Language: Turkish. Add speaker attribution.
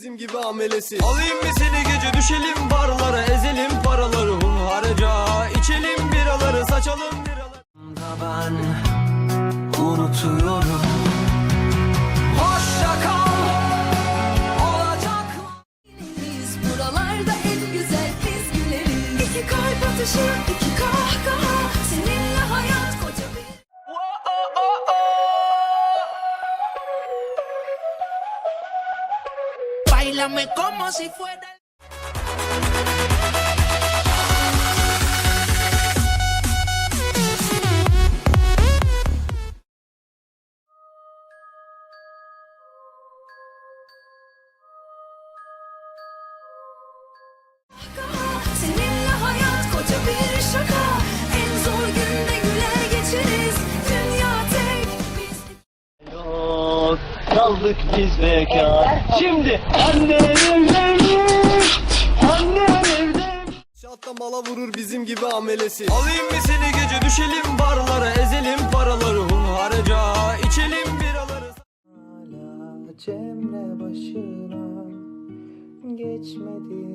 Speaker 1: bizim gibi amelesi. Alayım mı seni gece düşelim barlara Ezelim paraları hunharca. İçelim biraları saçalım biraları.
Speaker 2: Ben unutuyorum.
Speaker 1: Hoşça kal. Olacak
Speaker 3: Biz buralarda en güzel biz güleriz İki kalp atışı, iki kahkaha
Speaker 4: Bailame como si fuera.
Speaker 5: Kaldık biz bekar. Şimdi annen evlenmiş, annen evlenmiş.
Speaker 1: Şatta mala vurur bizim gibi amelesi Alayım mı seni gece düşelim barlara Ezelim paraları hunharca İçelim biraları
Speaker 2: Hala Cemre başına geçmedi